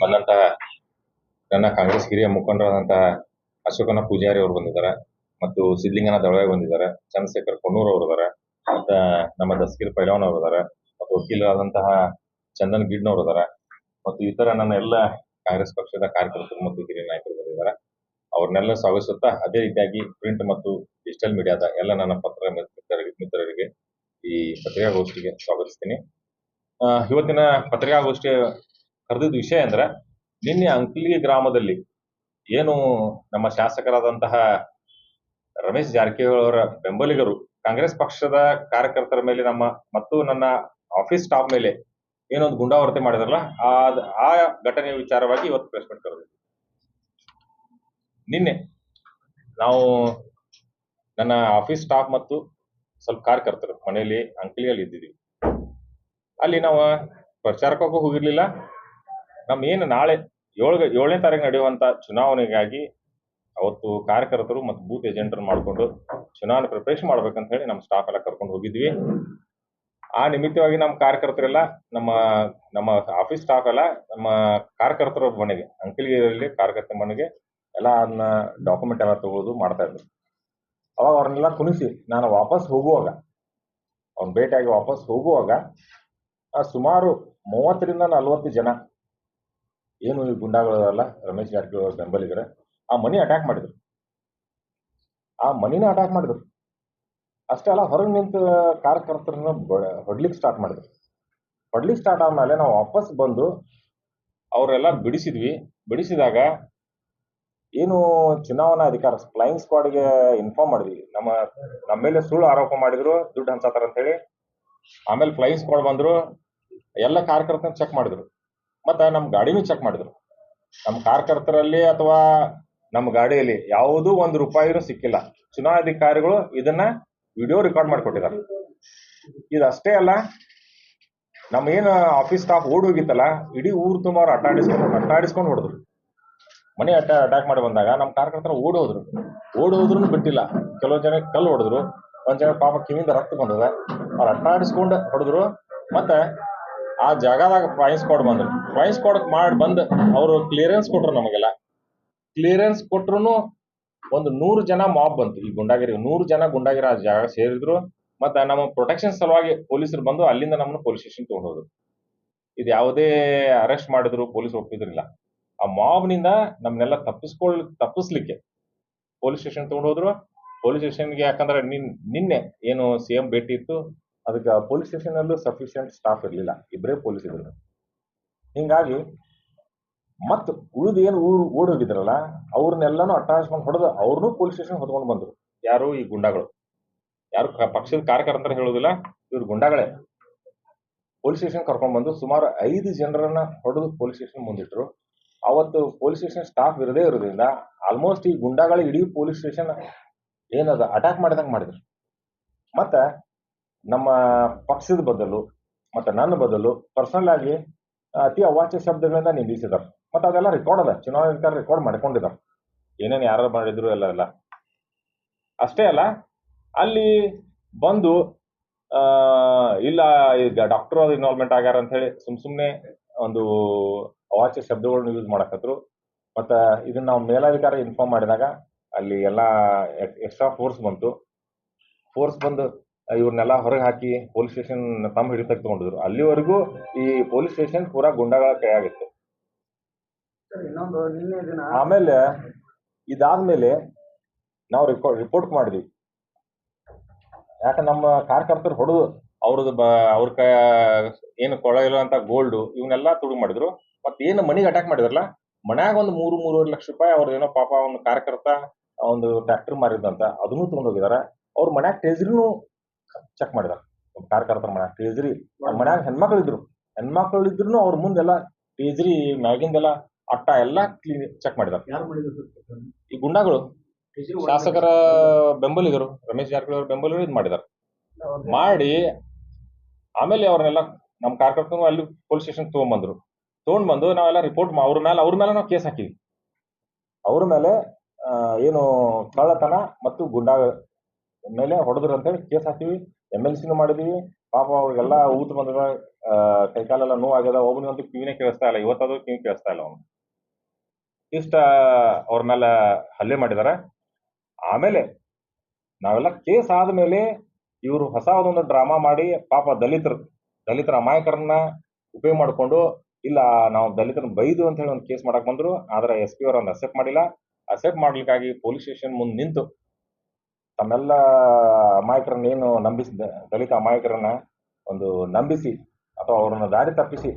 ಬಂದಂತಹ ನನ್ನ ಕಾಂಗ್ರೆಸ್ ಹಿರಿಯ ಮುಖಂಡರಾದಂತಹ ಅಶೋಕನ ಪೂಜಾರಿ ಅವರು ಬಂದಿದ್ದಾರೆ ಮತ್ತು ಸಿದ್ಲಿಂಗನ ದಳವಾಯಿ ಬಂದಿದ್ದಾರೆ, ಚಂದ್ರಶೇಖರ್ ಕೊಣ್ಣೂರ್ ಅವರು ಇದಾರೆ, ಮತ್ತ ನಮ್ಮ ದಸ್ಕಿರ್ ಪೈಲವಾನ್ ಅವರು ಇದಾರೆ, ಮತ್ತು ವಕೀಲರಾದಂತಹ ಚಂದನ್ ಗಿಡ್ನವ್ರು ಇದಾರೆ, ಮತ್ತು ಇತರ ನನ್ನ ಎಲ್ಲ ಕಾಂಗ್ರೆಸ್ ಪಕ್ಷದ ಕಾರ್ಯಕರ್ತರು ಮತ್ತು ಹಿರಿಯ ನಾಯಕರು ಬಂದಿದ್ದಾರೆ. ಅವ್ರನ್ನೆಲ್ಲ ಸ್ವಾಗತಿಸುತ್ತಾ ಅದೇ ರೀತಿಯಾಗಿ ಪ್ರಿಂಟ್ ಮತ್ತು ಡಿಜಿಟಲ್ ಮೀಡಿಯಾದ ಎಲ್ಲ ನನ್ನ ಪತ್ರ ಮಿತ್ರರಿಗೆ ಈ ಪತ್ರಿಕಾಗೋಷ್ಠಿಗೆ ಸ್ವಾಗತಿಸ್ತೀನಿ. ಇವತ್ತಿನ ಪತ್ರಿಕಾಗೋಷ್ಠಿ ಕರೆದಿದ್ದ ವಿಷಯ ಅಂದ್ರೆ ನಿನ್ನೆ ಅಂಕ್ಲಿ ಗ್ರಾಮದಲ್ಲಿ ಏನು ನಮ್ಮ ಶಾಸಕರಾದಂತಹ ರಮೇಶ್ ಜಾರಕಿಹೊಳಿ ಅವರ ಬೆಂಬಲಿಗರು ಕಾಂಗ್ರೆಸ್ ಪಕ್ಷದ ಕಾರ್ಯಕರ್ತರ ಮೇಲೆ ನಮ್ಮ ಮತ್ತು ನನ್ನ ಆಫೀಸ್ ಸ್ಟಾಫ್ ಮೇಲೆ ಏನೊಂದು ಗುಂಡಾವರ್ತಿ ಮಾಡಿದ್ರಲ್ಲ ಆ ಆ ಘಟನೆಯ ವಿಚಾರವಾಗಿ ಇವತ್ತು ಪ್ರೆಸ್ ಮೀಟ್ ಕರೆದಿದ್ವಿ. ನಿನ್ನೆ ನಾವು ನನ್ನ ಆಫೀಸ್ ಸ್ಟಾಫ್ ಮತ್ತು ಸ್ವಲ್ಪ ಕಾರ್ಯಕರ್ತರು ಮನೆಯಲ್ಲಿ ಅಂಕಲಿಯಲ್ಲಿ ಇದ್ದಿದ್ದೀವಿ. ಅಲ್ಲಿ ನಾವು ಪ್ರಚಾರಕ್ಕೂ ಹೋಗಿರ್ಲಿಲ್ಲ ನಮ್ಮ ಏನು ನಾಳೆ ಏಳು ಏಳನೇ ತಾರೀಕು ನಡೆಯುವಂತ ಚುನಾವಣೆಗಾಗಿ ಅವತ್ತು ಕಾರ್ಯಕರ್ತರು ಮತ್ತು ಬೂತ್ ಏಜೆಂಟರ್ ಮಾಡಿಕೊಂಡು ಚುನಾವಣೆ ಪ್ರಿಪರೇಷನ್ ಮಾಡ್ಬೇಕಂತ ಹೇಳಿ ನಮ್ಮ ಸ್ಟಾಫ್ ಎಲ್ಲ ಕರ್ಕೊಂಡು ಹೋಗಿದ್ವಿ. ಆ ನಿಮಿತ್ತವಾಗಿ ನಮ್ಮ ಕಾರ್ಯಕರ್ತರೆಲ್ಲ, ನಮ್ಮ ನಮ್ಮ ಆಫೀಸ್ ಸ್ಟಾಫ್ ಎಲ್ಲ, ನಮ್ಮ ಕಾರ್ಯಕರ್ತರ ಮನೆಗೆ ಅಂಕಲಿಯಲ್ಲಿ ಕಾರ್ಯಕರ್ತರ ಮನೆಗೆ ಎಲ್ಲ ಅದನ್ನ ಡಾಕ್ಯುಮೆಂಟ್ ಎಲ್ಲ ತಗೊಳ್ಳೋದು ಮಾಡ್ತಾ ಇದ್ರು. ಅವಾಗ ಅವ್ರನ್ನೆಲ್ಲ ಕುಣಿಸಿ, ನಾನು ವಾಪಸ್ ಹೋಗುವಾಗ, ಅವ್ನ ಭೇಟಿಯಾಗಿ ವಾಪಸ್ ಹೋಗುವಾಗ ಸುಮಾರು ಮೂವತ್ತರಿಂದ ನಲವತ್ತು ಜನ ಏನು ಈ ಗುಂಡಾಗಳಲ್ಲ ರಮೇಶ್ ಜಾರಕಿಹೊಳಿ ಅವ್ರ ಬೆಂಬಲಿಗರ, ಆ ಮನಿ ಅಟ್ಯಾಕ್ ಮಾಡಿದ್ರು. ಆ ಮನಿನ ಅಟ್ಯಾಕ್ ಮಾಡಿದ್ರು. ಅಷ್ಟೇ ಅಲ್ಲ, ಹೊರಗೆ ನಿಂತ ಕಾರ್ಯಕರ್ತರನ್ನ ಹೊಡ್ಲಿಕ್ಕೆ ಸ್ಟಾರ್ಟ್ ಮಾಡಿದ್ರು. ಹೊಡ್ಲಿಕ್ಕೆ ಸ್ಟಾರ್ಟ್ ಆದ್ಮೇಲೆ ನಾವು ವಾಪಸ್ ಬಂದು ಅವರೆಲ್ಲ ಬಿಡಿಸಿದ್ವಿ. ಬಿಡಿಸಿದಾಗ ಏನು ಚುನಾವಣಾ ಅಧಿಕಾರ ಫ್ಲೈಯಿಂಗ್ ಸ್ಕ್ವಾಡ್ಗೆ ಇನ್ಫಾರ್ಮ್ ಮಾಡಿದ್ವಿ. ನಮ್ಮ ನಮ್ಮ ಮೇಲೆ ಸುಳ್ಳು ಆರೋಪ ಮಾಡಿದ್ರು, ದುಡ್ಡು ಹಂಚತಾರ ಅಂತ ಹೇಳಿ ಆಮೇಲೆ ಫ್ಲೈಯಿಂಗ್ ಸ್ಕ್ವಾಡ್ ಬಂದ್ರು, ಎಲ್ಲ ಕಾರ್ಯಕರ್ತನ ಚೆಕ್ ಮಾಡಿದ್ರು. ಮತ್ತೆ ನಮ್ಮ ಗಾಡಿನೂ ಚೆಕ್ ಮಾಡಿದ್ರು. ನಮ್ಮ ಕಾರ್ಯಕರ್ತರಲ್ಲಿ ಅಥವಾ ನಮ್ಮ ಗಾಡಿಯಲ್ಲಿ ಯಾವುದೂ ಒಂದು ರೂಪಾಯಿನೂ ಸಿಕ್ಕಿಲ್ಲ. ಚುನಾವಣಾಧಿಕಾರಿಗಳು ಇದನ್ನ ವಿಡಿಯೋ ರೆಕಾರ್ಡ್ ಮಾಡಿಕೊಟ್ಟಿದ್ದಾರೆ. ಇದಷ್ಟೇ ಅಲ್ಲ ನಮ್ಮ ಏನು ಆಫೀಸ್ ಸ್ಟಾಫ್ ಓಡಿ ಹೋಗಿತ್ತಲ್ಲ ಇಡೀ ಊರ್ ತುಂಬ ಅವ್ರು ಅಟ್ಟಾಡಿಸ್ಕೊಂಡು ಅಟ್ಟಾಡಿಸ್ಕೊಂಡು ಹೊಡೆದ್ರು. ಮನೆ ಅಟ್ಟ ಅಟ್ಯಾಕ್ ಮಾಡಿ ಬಂದಾಗ ನಮ್ಮ ಕಾರ್ಯಕರ್ತರು ಓಡೋದ್ರು. ಹೋದ್ರು ಓಡಿ ಹೋದ್ರು ಬಿಟ್ಟಿಲ್ಲ. ಕೆಲವು ಜನ ಕಲ್ಲು ಹೊಡೆದ್ರು. ಒಂದ್ ಜನ ಪಾಪ ಕಿವಿಯಿಂದ ರಕ್ತ ಬಂದದ. ಅವ್ರು ಅಟ್ಟಾಡಿಸ್ಕೊಂಡು ಹೊಡೆದ್ರು. ಮತ್ತೆ ಆ ಜಾಗದಾಗ ಫ್ಲೈಯಿಂಗ್ ಸ್ಕ್ವಾಡ್ ಬಂದ್ರು ಫ್ಲೈಯಿಂಗ್ ಸ್ಕ್ವಾಡ್ ಮಾಡಿ ಬಂದ್ ಅವರು ಕ್ಲಿಯರೆನ್ಸ್ ಕೊಟ್ರು ನಮಗೆಲ್ಲ. ಕ್ಲಿಯರೆನ್ಸ್ ಕೊಟ್ರು ಒಂದು ನೂರು ಜನ ಮಾಬ್ ಬಂತು. ಈ ಗುಂಡಾಗಿರಿ, ನೂರು ಜನ ಗುಂಡಾಗಿರಿ ಆ ಜಾಗ ಸೇರಿದ್ರು. ಮತ್ತೆ ನಮ್ಮ ಪ್ರೊಟೆಕ್ಷನ್ ಸಲುವಾಗಿ ಪೊಲೀಸರು ಬಂದು ಅಲ್ಲಿಂದ ನಮ್ಮನ್ನು ಪೊಲೀಸ್ ಸ್ಟೇಷನ್ ತಗೊಂಡೋದ್ರು. ಇದು ಯಾವುದೇ ಅರೆಸ್ಟ್ ಮಾಡಿದ್ರು, ಪೊಲೀಸ್ ಒಪ್ಪಿದ್ರಿಲ್ಲ. ಆ ಮಾಬ್ನಿಂದ ನಮ್ಮನ್ನೆಲ್ಲ ತಪ್ಪಿಸ್ಕೊಳ್, ತಪ್ಪಿಸ್ಲಿಕ್ಕೆ ಪೊಲೀಸ್ ಸ್ಟೇಷನ್ ತಗೊಂಡು ಹೋದ್ರು ಪೊಲೀಸ್ ಸ್ಟೇಷನ್ಗೆ ಯಾಕಂದ್ರೆ ನಿನ್, ನಿನ್ನೆ ಏನು ಸಿ ಎಂ ಭೇಟಿ ಇತ್ತು. ಅದಕ್ಕೆ ಪೊಲೀಸ್ ಸ್ಟೇಷನ್ ಅಲ್ಲೂ ಸಫಿಶಿಯಂಟ್ ಸ್ಟಾಫ್ ಇರಲಿಲ್ಲ. ಇಬ್ಬರೇ ಪೊಲೀಸ್ ಇದ್ರು. ಹಿಂಗಾಗಿ ಮತ್ತು ಉಳಿದ ಏನು ಊರು ಹೋಗಿದ್ರಲ್ಲ, ಅವ್ರನ್ನೆಲ್ಲಾನು ಅಟ್ಟಾಚ್ಕೊಂಡು ಹೊಡೆದು ಅವ್ರನ್ನೂ ಪೊಲೀಸ್ ಸ್ಟೇಷನ್ ಹೊತ್ಕೊಂಡು ಬಂದರು. ಯಾರು ಈ ಗುಂಡಾಗಳು? ಯಾರು ಪಕ್ಷದ ಕಾರ್ಯಕರ್ತರು ಹೇಳೋದಿಲ್ಲ, ಇವ್ರು ಗುಂಡಾಗಳೇ. ಪೊಲೀಸ್ ಸ್ಟೇಷನ್ ಕರ್ಕೊಂಡು ಬಂದು ಸುಮಾರು ಐದು ಜನರನ್ನ ಹೊಡೆದು ಪೊಲೀಸ್ ಸ್ಟೇಷನ್ ಮುಂದಿಟ್ರು. ಅವತ್ತು ಪೊಲೀಸ್ ಸ್ಟೇಷನ್ ಸ್ಟಾಫ್ ಇರದೇ ಇರೋದ್ರಿಂದ ಆಲ್ಮೋಸ್ಟ್ ಈ ಗುಂಡಾಗಳ ಇಡೀ ಪೊಲೀಸ್ ಸ್ಟೇಷನ್ ಏನದ ಅಟ್ಯಾಕ್ ಮಾಡಿದಂಗೆ ಮಾಡಿದ್ರು. ಮತ್ತೆ ನಮ್ಮ ಪಕ್ಷದ ಬದಲು ಮತ್ತೆ ನನ್ನ ಬದಲು ಪರ್ಸನಲ್ ಆಗಿ ಅತಿ ಅವಾಚ್ಯ ಶಬ್ದಗಳಿಂದ ನಿಂದಿಸಿದ್ದಾರೆ ಮತ್ತೆ ಅದೆಲ್ಲ ರೆಕಾರ್ಡ್ ಅದ. ಚುನಾವಣಾ ರೆಕಾರ್ಡ್ ಮಾಡ್ಕೊಂಡಿದ್ದಾರೆ ಏನೇನು ಯಾರು ಮಾಡಿದ್ರು ಎಲ್ಲ ಎಲ್ಲ ಅಷ್ಟೇ ಅಲ್ಲ, ಅಲ್ಲಿ ಬಂದು ಇಲ್ಲ, ಈಗ ಡಾಕ್ಟರ್ ಅದು ಇನ್ವಾಲ್ವ್ಮೆಂಟ್ ಆಗ್ಯಾರ ಅಂತ ಹೇಳಿ ಸುಮ್ ಸುಮ್ನೆ ಒಂದು ಅವಾಚ್ಯ ಶಬ್ದಗಳನ್ನ ಯೂಸ್ ಮಾಡಕತ್ರು. ಮತ್ತ ಇದನ್ನ ನಾವು ಮೇಲಾಧಿಕಾರಿ ಇನ್ಫಾರ್ಮ್ ಮಾಡಿದಾಗ ಅಲ್ಲಿ ಎಲ್ಲ ಎಕ್ಸ್ಟ್ರಾ ಫೋರ್ಸ್ ಬಂತು. ಫೋರ್ಸ್ ಬಂದು ಇವ್ರನ್ನೆಲ್ಲ ಹೊರಗೆ ಹಾಕಿ ಪೊಲೀಸ್ ಸ್ಟೇಷನ್ ತಮ್ಮ ಹಿಡಿತಕ್ಕೆ ತಗೊಂಡಿದ್ರು. ಅಲ್ಲಿವರೆಗೂ ಈ ಪೊಲೀಸ್ ಸ್ಟೇಷನ್ ಪೂರಾ ಗುಂಡಗಳ ಕೈ ದಿನ ಆಮೇಲೆ ಇದಾದ್ಮೇಲೆ ನಾವು ರಿಪೋರ್ಟ್ ಮಾಡಿದ್ವಿ. ಯಾಕೆ ನಮ್ಮ ಕಾರ್ಯಕರ್ತರು ಹೊಡೆದು ಅವ್ರದ್ದು ಬ ಅವ್ರ ಕ ಏನು ಅಂತ ಗೋಲ್ಡ್ ಇವನ್ನೆಲ್ಲ ತುಡುಗು ಮಾಡಿದ್ರು. ಮತ್ತೆ ಏನು ಮನಿಗೆ ಅಟ್ಯಾಕ್ ಮಾಡಿದ್ರಲ್ಲ ಮನ್ಯಾಗ ಒಂದು ಮೂರು ಮೂರುವರೆ ಲಕ್ಷ ರೂಪಾಯಿ ಅವ್ರದ್ದೇನೋ ಪಾಪ ಒಂದು ಕಾರ್ಯಕರ್ತ ಒಂದು ಟ್ರ್ಯಾಕ್ಟರ್ ಮಾರಿದಂತ ಅದನ್ನು ತಗೊಂಡ್ ಹೋಗಿದಾರೆ. ಅವ್ರ ಮನ್ಯಾಗ ಟ್ರೇಜರಿನೂ ಚೆಕ್ ಮಾಡಿದಾರ. ಕಾರ್ಯಕರ್ತರ ಮನ್ಯಾಗ ಅವ್ರ ಮನ್ಯಾಗ ಹೆಣ್ಮಕ್ಳು ಇದ್ರು. ಹೆಣ್ಮಕ್ಳು ಇದ್ರು ಅವ್ರ ಮುಂದೆಲ್ಲ ಟ್ರೇಜರಿ ಮ್ಯಾಗಿಂದೆಲ್ಲ ಅಟ್ಟ ಎಲ್ಲಾ ಕ್ಲೀನ್ ಚೆಕ್ ಮಾಡಿದಾರ. ಈ ಗುಂಡಾಗಳು. ಶಾಸಕರ ಬೆಂಬಲಿಗರು ರಮೇಶ್ ಜಾರಕಿಹೊಳಿ ಅವ್ರ ಬೆಂಬಲಿಗರು ಇದು ಮಾಡಿದಾರ. ಮಾಡಿ ಆಮೇಲೆ ಅವ್ರನ್ನೆಲ್ಲ ನಮ್ಮ ಕಾರ್ಯಕರ್ತರು ಅಲ್ಲಿ ಪೊಲೀಸ್ ಸ್ಟೇಷನ್ ತಗೊಂಡ್ಬಂದ್ರು ತಗೊಂಡ್ಬಂದು ನಾವೆಲ್ಲ ರಿಪೋರ್ಟ್ ಅವ್ರ ಮೇಲೆ ಅವ್ರ ಮೇಲೆ ನಾವು ಕೇಸ್ ಹಾಕಿವಿ ಅವ್ರ ಮೇಲೆ ಏನು ಕಳ್ಳತನ ಮತ್ತು ಗುಂಡಾ ಮೇಲೆ ಹೊಡೆದ್ರು ಅಂತೇಳಿ ಕೇಸ್ ಹಾಕಿವಿ ಎಂ ಎಲ್ ಸಿನೂ ಮಾಡಿದೀವಿ. ಪಾಪ ಅವ್ರಿಗೆಲ್ಲ ಊತ ಬಂದದ ಕೈಕಾಲೆಲ್ಲ ನೋವು ಆಗ್ಯದ ಒಬ್ಬನಿಗಂತೂ ಕಿವಿನೇ ಕೇಳಿಸ್ತಾ ಇಲ್ಲ. ಇವತ್ತಾದ್ರೂ ಕಿವಿ ಕೇಳಿಸ್ತಾ ಇಲ್ಲ ಅವನು. ಇಷ್ಟ ಅವ್ರ ಮೇಲೆ ಹಲ್ಲೆ ಮಾಡಿದಾರೆ. ಆಮೇಲೆ ನಾವೆಲ್ಲ ಕೇಸ್ ಆದ್ಮೇಲೆ ಇವರು ಹೊಸ ಒಂದು ಡ್ರಾಮಾ ಮಾಡಿ ಪಾಪ ದಲಿತರು, ದಲಿತರ ಅಮಾಯಕರನ್ನ ಉಪಯೋಗ ಮಾಡಿಕೊಂಡು, ಇಲ್ಲ ನಾವು ದಲಿತರನ್ನ ಬೈದು ಅಂತ ಹೇಳಿ ಒಂದು ಕೇಸ್ ಮಾಡಕ್ ಬಂದ್ರು. ಆದ್ರೆ ಎಸ್ ಪಿ ಅವ್ರ ಅಕ್ಸೆಪ್ಟ್ ಮಾಡಿಲ್ಲ. ಅಕ್ಸೆಪ್ಟ್ ಮಾಡ್ಲಿಕ್ಕಾಗಿ ಪೊಲೀಸ್ ಸ್ಟೇಷನ್ ಮುಂದೆ ನಿಂತು ತಮ್ಮೆಲ್ಲ ಅಮಾಯಕರನ್ನ ಏನು ನಂಬಿಸಿ ದಲಿತ ಅಮಾಯಕರನ್ನ ಒಂದು ನಂಬಿಸಿ ಅಥವಾ ಅವ್ರನ್ನ ದಾರಿ ತಪ್ಪಿಸಿ,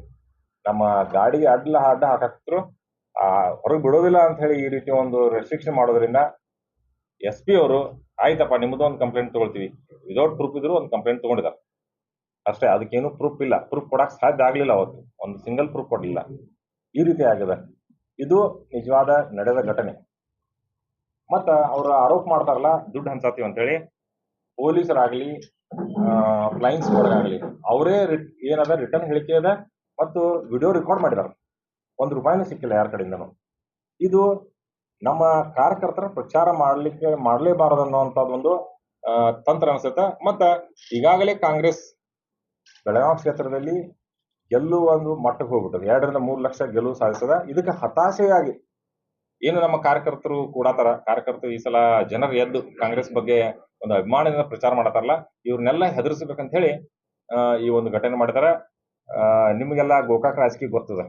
ನಮ್ಮ ಗಾಡಿಗೆ ಅಡ್ಡ ಅಡ್ಡ ಆ, ಹೊರಗೆ ಬಿಡೋದಿಲ್ಲ ಅಂತ ಹೇಳಿ ಈ ರೀತಿ ಒಂದು ರೆಸ್ಟ್ರಿಕ್ಷನ್ ಮಾಡೋದ್ರಿಂದ ಎಸ್ ಪಿ ಅವರು, ಆಯ್ತಪ್ಪ ನಿಮ್ಮದು ಒಂದು ಕಂಪ್ಲೇಂಟ್ ತಗೊಳ್ತೀವಿ. ವಿದೌಟ್ ಪ್ರೂಫ್ ಇದ್ರು ಒಂದು ಕಂಪ್ಲೇಂಟ್ ತಗೊಂಡಿದ್ದಾರೆ. ಅಷ್ಟೇ, ಅದಕ್ಕೇನು ಪ್ರೂಫ್ ಇಲ್ಲ. ಪ್ರೂಫ್ ಕೊಡಕ್ ಸಾಧ್ಯ ಆಗ್ಲಿಲ್ಲ ಅವತ್ತು. ಒಂದು ಸಿಂಗಲ್ ಪ್ರೂಫ್ ಕೊಡಲಿಲ್ಲ. ಈ ರೀತಿ ಆಗಿದೆ. ಇದು ನಿಜವಾದ ನಡೆದ ಘಟನೆ. ಮತ್ತ ಅವ್ರ ಆರೋಪ ಮಾಡ್ತಾರಲ್ಲ ದುಡ್ಡು ಹಂಚಾತೀವಿ ಅಂತೇಳಿ ಪೊಲೀಸರಾಗ್ಲಿ ಫ್ಲೈಯಿಂಗ್ ಸ್ಕ್ವಾಡ್ ಆಗಲಿ ಅವರೇ ಏನದ ರಿಟರ್ನ್ ಹೇಳಿಕೆ ಅದ ಮತ್ತು ವಿಡಿಯೋ ರೆಕಾರ್ಡ್ ಮಾಡಿದಾರೆ. ಒಂದು ರೂಪಾಯಿನೂ ಸಿಕ್ಕಿಲ್ಲ ಯಾರ ಕಡೆಯಿಂದನು. ಇದು ನಮ್ಮ ಕಾರ್ಯಕರ್ತರ ಪ್ರಚಾರ ಮಾಡ್ಲಿಕ್ಕೆ ಮಾಡಲೇಬಾರದು ಅನ್ನುವಂಥದ್ದು ಒಂದು ಆ, ತಂತ್ರ ಅನ್ಸುತ್ತೆ. ಮತ್ತ ಈಗಾಗಲೇ ಕಾಂಗ್ರೆಸ್ ಬೆಳಗಾವಿ ಕ್ಷೇತ್ರದಲ್ಲಿ ಗೆಲ್ಲುವ ಒಂದು ಮಟ್ಟಕ್ಕೆ ಹೋಗ್ಬಿಟ್ಟದೆ. ಎರಡರಿಂದ ಮೂರು ಲಕ್ಷ ಗೆಲುವು ಸಾಧಿಸದ ಇದಕ್ಕೆ ಹತಾಶೆಯಾಗಿ ಏನು ನಮ್ಮ ಕಾರ್ಯಕರ್ತರು ಕೂಡಾತಾರ? ಕಾರ್ಯಕರ್ತರು ಈ ಸಲ ಜನರು ಎದ್ದು ಕಾಂಗ್ರೆಸ್ ಬಗ್ಗೆ ಒಂದು ಅಭಿಮಾನದಿಂದ ಪ್ರಚಾರ ಮಾಡತಾರಲ್ಲ ಇವ್ರನ್ನೆಲ್ಲ ಹೆದರ್ಸ್ಬೇಕಂತ ಹೇಳಿ ಈ ಒಂದು ಘಟನೆ ಮಾಡಿದಾರ. ಆ, ನಿಮಗೆಲ್ಲ ಗೋಕಾಕ್ ರಾಜಕೀಯ ಗೊತ್ತದ?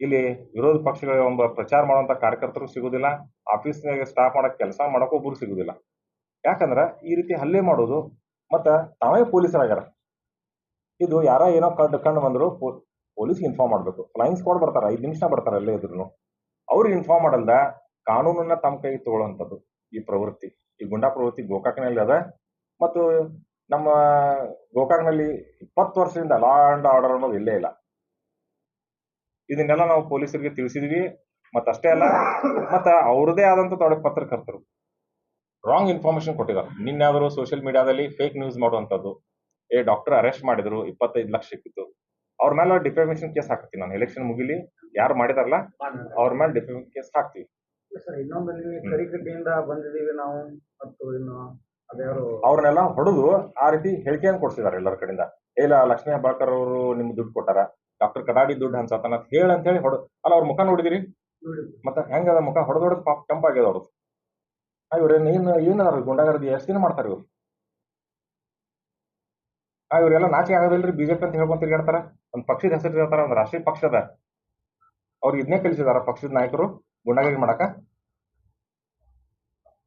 ಇಲ್ಲಿ ವಿರೋಧ ಪಕ್ಷಗಳ ಒಬ್ಬ ಪ್ರಚಾರ ಮಾಡುವಂತ ಕಾರ್ಯಕರ್ತರು ಸಿಗುದಿಲ್ಲ ಆಫೀಸ್ನಾಗ ಸ್ಟಾಫ್ ಮಾಡಕ್ ಕೆಲಸ ಮಾಡಕ್ ಒಬ್ರು ಸಿಗುದಿಲ್ಲ. ಯಾಕಂದ್ರ ಈ ರೀತಿ ಹಲ್ಲೆ ಮಾಡೋದು ಮತ್ತ ತಾವೇ ಪೊಲೀಸರಾಗ್ಯಾರ. ಇದು ಯಾರ ಏನೋ ಕಂಡು ಕಂಡು ಬಂದ್ರು ಪೊಲೀಸ್ ಇನ್ಫಾರ್ಮ್ ಮಾಡ್ಬೇಕು. ಫ್ಲೈಯಿಂಗ್ ಸ್ಕ್ವಾಡ್ ಬರ್ತಾರ ಐದು ನಿಮಿಷ ಬರ್ತಾರ ಅಲ್ಲೇ ಇದ್ರು ಅವ್ರಿಗೆ ಇನ್ಫಾರ್ಮ್ ಮಾಡಲ್ದ ಕಾನೂನನ್ನ ತಮ್ಮ ಕೈಗೆ ತಗೊಳ್ಳುವಂಥದ್ದು ಈ ಪ್ರವೃತ್ತಿ. ಈ ಗುಂಡಾ ಪ್ರವೃತ್ತಿ ಗೋಕಾಕ್ನಲ್ಲಿ ಅದ. ಮತ್ತು ನಮ್ಮ ಗೋಕಾಕ್ನಲ್ಲಿ ಇಪ್ಪತ್ತು ವರ್ಷದಿಂದ ಲಾ ಅಂಡ್ ಆರ್ಡರ್ ಅನ್ನೋದು ಇಲ್ಲೇ ಇಲ್ಲ. ಇದನ್ನೆಲ್ಲ ನಾವು ಪೊಲೀಸರಿಗೆ ತಿಳಿಸಿದ್ವಿ. ಮತ್ತಷ್ಟೇ ಅಲ್ಲ, ಮತ್ತ ಅವ್ರದೇ ಆದಂತ ತೊಡೆ ಪತ್ರಕರ್ತರು. ರಾಂಗ್ ಇನ್ಫಾರ್ಮೇಶನ್ ಕೊಟ್ಟಿದ್ದಾರೆ. ನಿನ್ಯಾದ್ರು ಸೋಷಿಯಲ್ ಮೀಡಿಯಾದಲ್ಲಿ ಫೇಕ್ ನ್ಯೂಸ್ ಮಾಡುವಂತದ್ದು ಏ ಡಾಕ್ಟರ್ ಅರೆಸ್ಟ್ ಮಾಡಿದ್ರು, ಇಪ್ಪತ್ತೈದು ಲಕ್ಷ ಸಿಕ್ಕಿತ್ತು. ಅವ್ರ ಮೇಲೆ ಡಿಫಾಮೇಶನ್ ಕೇಸ್ ಹಾಕ್ತೀನಿ ನಾನು. ಎಲೆಕ್ಷನ್ ಮುಗಿಲಿ ಯಾರು ಮಾಡಿದಾರಲ್ಲ ಅವ್ರ ಮೇಲೆ ಡಿಫಾಮೇಶನ್ ಕೇಸ್ ಹಾಕ್ತೀವಿ. ಸರ್ ಇನ್ನೊಂದು ನೀವು ಕರಿಕಟ್ಟಿಯಿಂದ ಬಂದಿದ್ದೀವಿ ನಾವು ಮತ್ತು ಇನ್ನು ಅದ್ಯಾರು ಅವ್ರನ್ನೆಲ್ಲ ಹೊಡೆದು ಆ ರೀತಿ ಹೇಳಿಕೆಯನ್ನು ಕೊಡ್ಸಿದಾರೆ ಎಲ್ಲರ ಕಡೆಯಿಂದ. ಇಲ್ಲ ಲಕ್ಷ್ಮೀ ಹೆಬ್ಬಾಳ್ಕರ್ ಅವರು ನಿಮ್ಗೆ ದುಡ್ಡು ಕೊಟ್ಟಾರ. ಡಾಕ್ಟರ್ ಕಡಾಡಿ ದುಡ್ಡು ಅಂತ ಹೇಳಿ ಅಂತ ಹೇಳಿ ಹೊಡ ಅಲ್ಲ ಅವ್ರ ಮುಖ ನೋಡಿದಿರಿ? ಮತ್ತೆ ಹೆಂಗದ ಮುಖ? ಹೊಡೆದೊಡೆದು ಹೊಡೆದ್ ಪಾಪ ಕೆಂಪಾಗ್ಯದ ಅವ್ರದ್ದು. ಇವ್ರೇನು ಏನ್ ಏನದಾರ ಎಷ್ಟು ಎಷ್ಟ್ ದಿನ ಮಾಡ್ತಾರ ಇವ್ರು? ಇವ್ರೆಲ್ಲ ನಾಚಿಕೆ ಆಗೋದಿಲ್ರಿ ಬಿಜೆಪಿ ಅಂತ ಹೇಳ್ಕೊಂತ ತಿರ್ಗಾಡ್ತಾರ. ಒಂದ್ ಪಕ್ಷದ ಹೆಸರು ಹೇಳ್ತಾರ ಒಂದು ರಾಷ್ಟ್ರೀಯ ಪಕ್ಷದ ಅವ್ರಿಗೆ ಇದನ್ನೇ ಕಲಿಸಿದಾರ ಪಕ್ಷದ ನಾಯಕರು ಗುಂಡಾಗಿ ಮಾಡಕ.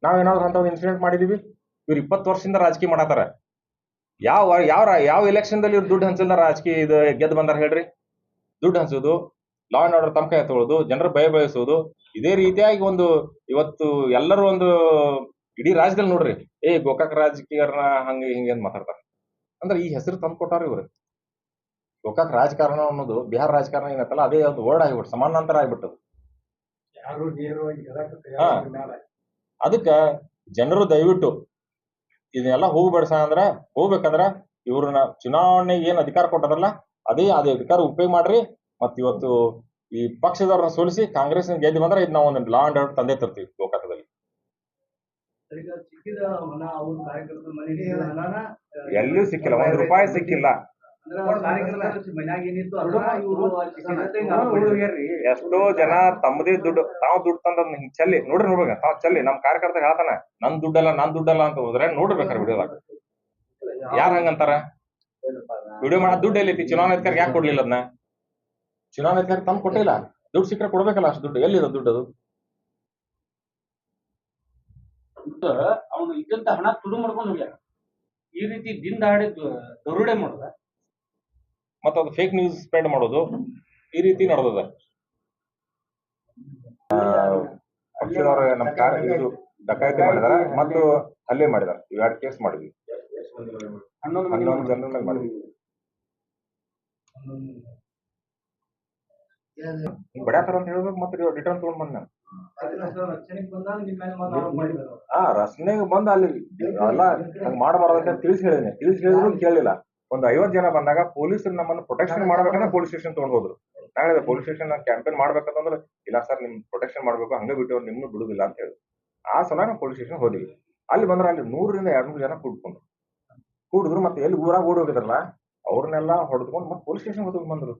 ನಾವೇನಾದ್ರು ಅಂತ ಒಂದು ಇನ್ಸಿಡೆಂಟ್ ಮಾಡಿದೀವಿ, ಇವ್ರು ಇಪ್ಪತ್ತು ವರ್ಷದಿಂದ ರಾಜಕೀಯ ಮಾಡತಾರ. ಯಾವ ಯಾವ ಯಾವ ಎಲೆಕ್ಷನ್ ದಲ್ಲಿ ಇವ್ರು ದುಡ್ಡು ಹಂಚಿಲ್ಲ ರಾಜಕೀಯ ಇದು ಗೆದ್ದು ಬಂದಾರ ಹೇಳ್ರಿ. ದುಡ್ಡು ಹಂಚೋದು ಲಾ ಅಂಡ್ ಆರ್ಡರ್ ತಮ್ಮ ಕೈ ತೊಗೊಳೋದು, ಜನರ ಭಯ ಬಯಸೋದು ಇದೇ ರೀತಿಯಾಗಿ ಒಂದು ಇವತ್ತು ಎಲ್ಲರೂ ಒಂದು ಇಡೀ ರಾಜ್ಯದಲ್ಲಿ ನೋಡ್ರಿ, ಏ ಗೋಕಾಕ್ ರಾಜಕೀಯರನ್ನ ಹಂಗೆ ಹಿಂಗೆ ಅಂತ ಮಾತಾಡ್ತಾರ. ಅಂದ್ರೆ ಈ ಹೆಸರು ತಂದು ಕೊಟ್ಟಾರ ಇವ್ರು. ಗೋಕಾಕ್ ರಾಜಕಾರಣ ಅನ್ನೋದು ಬಿಹಾರ ರಾಜಕಾರಣ ಏನತ್ತಲ್ಲ ಅದೇ ಒಂದು ವರ್ಡ್ ಆಗಿಬಿಟ್ಟು ಸಮಾನಾಂತರ ಆಗಿಬಿಟ್ಟದು. ಅದಕ್ಕ ಜನರು ದಯವಿಟ್ಟು ಇದನ್ನೆಲ್ಲ ಹೋಗ್ಬೇಡ್ಸ ಅಂದ್ರ ಹೋಗ್ಬೇಕಂದ್ರ ಇವ್ರನ್ನ ಚುನಾವಣೆಗೆ ಏನ್ ಅಧಿಕಾರ ಕೊಟ್ಟದಲ್ಲ ಅದೇ ಅದೇ ಅಧಿಕಾರ ಉಪಯೋಗ ಮಾಡ್ರಿ. ಮತ್ ಇವತ್ತು ಈ ಪಕ್ಷದವ್ರನ್ನ ಸೋಲಿಸಿ ಕಾಂಗ್ರೆಸ್ ಗೆದ್ದು ಬಂದ್ರೆ ಇದು ನಾವು ಒಂದು ಲಾ ಅಂಡ್ ಆರ್ಡರ್ ತಂದೆ ತರ್ತೀವಿ ಗೋಕಾಕದಲ್ಲಿ ಸಿಕ್ಕಿದ ಹಣ ಅವ್ರ ಕಾರ್ಯಕರ್ತರ ಮನೆಗೆ ಹಣನ ಎಲ್ಲೂ ಸಿಕ್ಕಿಲ್ಲ ಒಂದ್ ರೂಪಾಯಿ ಸಿಕ್ಕಿಲ್ಲ. ಎಷ್ಟೋ ಜನ ತಮ್ಮದೇ ದುಡ್ಡು ತಾವ್ ದುಡ್ಡು ತಂದ್ ಹಿಂಗ್ ಚಲ್ಲಿ ನೋಡ್ರಿ ನೋಡ್ಬೇಕ ತಾವ್ ಚಲ್ಲಿ ನಮ್ ಕಾರ್ಯಕರ್ತ ಹೇಳ್ತಾನ ನನ್ ದುಡ್ಡಲ್ಲ ನನ್ ದುಡ್ಡಲ್ಲ ಅಂತ ಹೋದ್ರೆ ನೋಡ್ಬೇಕಾರ ವಿಡಿಯೋದಾಗ ಯಾರ ಹಂಗಂತಾರ ವಿಡಿಯೋ ಮಾಡ ದುಡ್ಡು ಎಲ್ಲಿ ಚುನಾವಣಾ ಅಧಿಕಾರಿ ಯಾಕೆ ಕೊಡ್ಲಿಲ್ಲ ಅದನ್ನ ಚುನಾವಣಾ ಅಧಿಕಾರಿ ತಂದು ಕೊಟ್ಟಿಲ್ಲ. ದುಡ್ಡು ಸಿಕ್ಕರೆ ಕೊಡ್ಬೇಕಲ್ಲ ಅಷ್ಟು ದುಡ್ಡು ಎಲ್ಲಿದೆ ದುಡ್ಡು ಅದು ಅವನು ಇದ್ದಂತ ಹಣ ತುಡು ಮಾಡ್ಕೊಂಡು ಹೋಗ್ಯಾರ ಈ ರೀತಿ ದಿಂದ ಹಾಡಿ ದರೋಡೆ ಮಾಡುದ. ಮತ್ತ ಅದು ಫೇಕ್ ನ್ಯೂಸ್ ಸ್ಪ್ರೆಡ್ ಮಾಡೋದು. ಈ ರೀತಿ ನಡೆದದ. ಪಕ್ಷದವ್ರ ನಮ್ಮ ಕಾರ್ಯ ಇದು ಡಕಾಯತಿ ಮಾಡಿದಾರ ಮತ್ತು ಹಲ್ಲೆ ಮಾಡಿದಾರ. ಇವೆರಡು ಕೇಸ್ ಮಾಡಿದ್ವಿ. ಹನ್ನೊಂದು ಜನರ ಮೇಲೆ ಮಾಡಿದ್ವಿ. ಬಡ್ಯಾತಾರ ಅಂತ ಹೇಳ್ಬೇಕು ಮತ್ತೆ ರಿಟರ್ನ್ ತಗೊಂಡ್ ಬಂದ್ ನಾನು. ಹಾ ರಸ್ನೆಗೆ ಬಂದ ಅಲ್ಲಿ ಎಲ್ಲ ಹಂಗ್ ಮಾಡಬಾರ್ದು ಅಂತ ತಿಳಿಸಿ ಹೇಳಿದ್ನಿ. ತಿಳಿಸಿ ಹೇಳಿದ್ರು ಕೇಳಿಲ್ಲ. ಒಂದ್ ಐವತ್ ಜನ ಬಂದಾಗ ಪೊಲೀಸರು ನಮ್ಮನ್ನ ಪ್ರೊಟೆಕ್ಷನ್ ಮಾಡ್ಬೇಕಂದ್ರೆ ಪೊಲೀಸ್ ಸ್ಟೇಷನ್ ತಗೊಂಡ್ ಹೋದ್ರು. ನಾಳೆ ಪೊಲೀಸ್ ಸ್ಟೇಷನ್ ಕ್ಯಾಂಪೇನ್ ಮಾಡ್ಬೇಕಂತಂದ್ರೆ, ಇಲ್ಲ ಸರ್, ನಿಮ್ ಪ್ರೊಟೆಕ್ಷನ್ ಮಾಡ್ಬೇಕು, ಹಂಗೆ ಬಿಟ್ಟು ನಿಮ್ನು ಬಿಡುದಿಲ್ಲ ಅಂತ ಹೇಳಿ. ಆ ಸಲ ಪೊಲೀಸ್ ಸ್ಟೇಷನ್ ಹೋದಿವಿ. ಅಲ್ಲಿ ಬಂದ್ರೆ ಅಲ್ಲಿ ನೂರರಿಂದ ಎರಡ್ ನೂರು ಜನ ಕೂಡ್ಕೊಂಡ್ರು. ಕೂಡಿದ್ರು ಮತ್ತೆ ಎಲ್ಲಿ ಊರಾಗ ಓಡಿ ಹೋಗಿದ್ರಲ್ಲ, ಅವ್ರನ್ನೆಲ್ಲ ಹೊಡೆದ್ಕೊಂಡು ಮತ್ತೆ ಪೊಲೀಸ್ ಸ್ಟೇಷನ್ ಹೋದ್ ಬಂದ್ರು.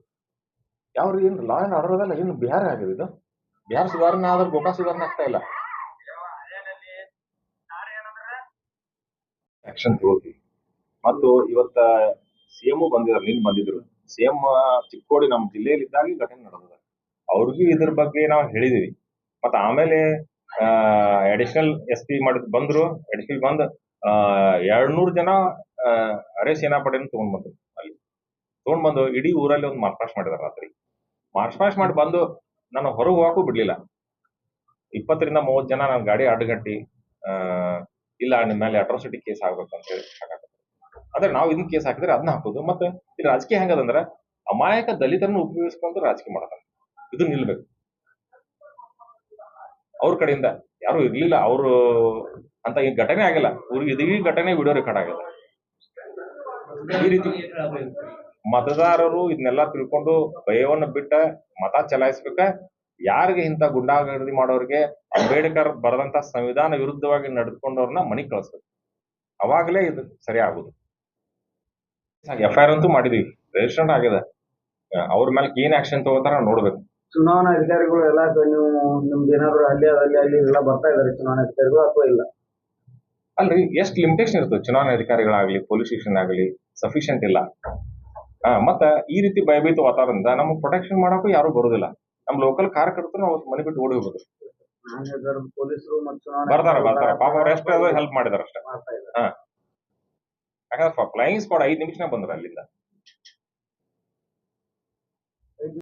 ಯಾವ ಏನು ಲಾ ಅಂಡ್ ಆರ್ಡರ್ ಅದಲ್ಲ ಏನು ಬಿಹಾರ ಆಗಿದೆ ಇದು? ಬಿಹಾರ ಸುಧಾರಣೆ ಆದ್ರೆ ಗೋಕಾ ಸುಧಾರಣೆ ಆಗ್ತಾ ಇಲ್ಲ. ಆಕ್ಷನ್ ತಗೋತಿ. ಮತ್ತು ಇವತ್ತ ಸಿಎಂ ಬಂದಿದ್ರು, ನಿನ್ ಬಂದಿದ್ರು. ಸಿಎಂ ಚಿಕ್ಕೋಡಿ ನಮ್ಮ ಜಿಲ್ಲೆಯಲ್ಲಿ ಇದ್ದಾಗ ಘಟನೆ ನಡೆದಿದೆ. ಅವ್ರಿಗೂ ಇದ್ರ ಬಗ್ಗೆ ನಾವು ಹೇಳಿದೀವಿ. ಮತ್ತೆ ಆಮೇಲೆ ಅಡಿಷನಲ್ ಎಸ್ ಪಿ ಮಾಡಿದ್, ಬಂದ್ರು. ಅಡಿಷನಲ್ ಬಂದ್ ಎರಡ್ನೂರು ಜನ ಅರೆ ಸೇನಾಪಡೆಯನ್ನು ತಗೊಂಡ್ ಬಂದ್ರು. ಅಲ್ಲಿ ತಗೊಂಡ್ ಬಂದು ಇಡೀ ಊರಲ್ಲಿ ಒಂದು ಮಾರ್ಪಾಸ್ ಮಾಡಿದಾರೆ ರಾತ್ರಿ. ಮಾರ್ಚ್ ಮಾರ್ಚ್ ಮಾಡಿ ಬಂದು ನಾನು ಹೊರಗೆ ಹೋಗಕ್ಕೂ ಬಿಡ್ಲಿಲ್ಲ. ಇಪ್ಪತ್ತರಿಂದ ಮೂವತ್ತು ಜನ ನನ್ನ ಗಾಡಿ ಅಡ್ಡಗಟ್ಟಿ ಇಲ್ಲ ನಿಮ್ಮ ಮೇಲೆ ಅಟ್ರಾಸಿಟಿ ಕೇಸ್ ಆಗ್ಬೇಕು ಅಂತ ಹೇಳಿ. ಆದ್ರೆ ನಾವು ಇದನ್ನ ಕೇಸ್ ಹಾಕಿದ್ರೆ ಅದನ್ನ ಹಾಕೋದು. ಮತ್ತೆ ಈ ರಾಜಕೀಯ ಹೆಂಗದಂದ್ರೆ ಅಮಾಯಕ ದಲಿತರನ್ನು ಉಪಯೋಗಿಸ್ಕೊಂಡು ರಾಜಕೀಯ ಮಾಡೋದು. ಇದು ನಿಲ್ಬೇಕು. ಅವ್ರ ಕಡೆಯಿಂದ ಯಾರು ಇರ್ಲಿಲ್ಲ, ಅವರು ಅಂತ ಈ ಘಟನೆ ಆಗಿಲ್ಲ. ಊರಿಗೆ ಇಡೀ ಘಟನೆ ವಿಡಿಯೋ ರೆಕಾರ್ಡ್ ಆಗಿಲ್ಲ. ಈ ರೀತಿ ಮತದಾರರು ಇದನ್ನೆಲ್ಲ ತಿಳ್ಕೊಂಡು ಭಯವನ್ನ ಬಿಟ್ಟ ಮತ ಚಲಾಯಿಸ್ಬೇಕ. ಯಾರಿಗೆ ಇಂಥ ಗುಂಡಾಗರ್ದಿ ಮಾಡೋರಿಗೆ ಅಂಬೇಡ್ಕರ್ ಬರೆದಂತ ಸಂವಿಧಾನ ವಿರುದ್ಧವಾಗಿ ನಡೆದುಕೊಂಡವ್ರನ್ನ ಮನಿ ಕಳಿಸ್ಬೇಕು. ಅವಾಗಲೇ ಇದು ಸರಿ ಆಗುದು ಎಫ್ ಐ ಆರ್ ಅಂತೂ ಮಾಡಿದೀವಿ. ರಿಜಿಸ್ಟರ್ ಆಗಿದೆ. ಅವ್ರ ಮೇಲೆ ಏನ್ ಆಕ್ಷನ್ ತಗೋತಾರ ನೋಡ್ಬೇಕು. ಚುನಾವಣಾ ಅಧಿಕಾರಿಗಳು ಎಲ್ಲ ನೀವು ನಿಮ್ದು ಏನಾದ್ರು ಅಲ್ಲಿ ಅಲ್ಲಿ ಅಲ್ಲಿ ಎಲ್ಲ ಬರ್ತಾ ಇದಾರೆ ಚುನಾವಣಾ ಅಧಿಕಾರಿಗಳು ಅಥವಾ ಇಲ್ಲ? ಅಲ್ರಿ ಎಷ್ಟ್ ಲಿಮಿಟೇಷನ್ ಇರ್ತದೆ ಚುನಾವಣಾ ಅಧಿಕಾರಿಗಳಾಗ್ಲಿ ಪೊಲೀಸ್ ಸ್ಟೇಷನ್ ಆಗಲಿ ಸಫಿಶಿಯಂಟ್ ಇಲ್ಲ. ಮತ್ತ ಈ ರೀತಿ ಭಯಭೀತ ವಾತಾವರಣದಿಂದ ನಮಗೆ ಪ್ರೊಟೆಕ್ಷನ್ ಮಾಡಕ್ಕೂ ಯಾರು ಬರುದಿಲ್ಲ. ನಮ್ ಲೋಕಲ್ ಕಾರ್ಯಕರ್ತರು ಅವತ್ತು ಮನೆ ಬಿಟ್ಟು ಓಡಿ ಹೋಗುದು ಪೊಲೀಸರು ಬರ್ತಾರ ಬರ್ತಾರ. ಪಾಪ ಅವ್ರ ಎಷ್ಟು ಹೆಲ್ಪ್ ಮಾಡಿದಾರ ಅಷ್ಟೇ. ಹಾ. ಯಾಕಂದ್ರೆ ಫ್ಲೈಯಿಂಗ್ ಸ್ಕ್ವಾಡ್ ಐದ್ ನಿಮಿಷ ಬಂದ್ರ ಅಲ್ಲಿಂದ.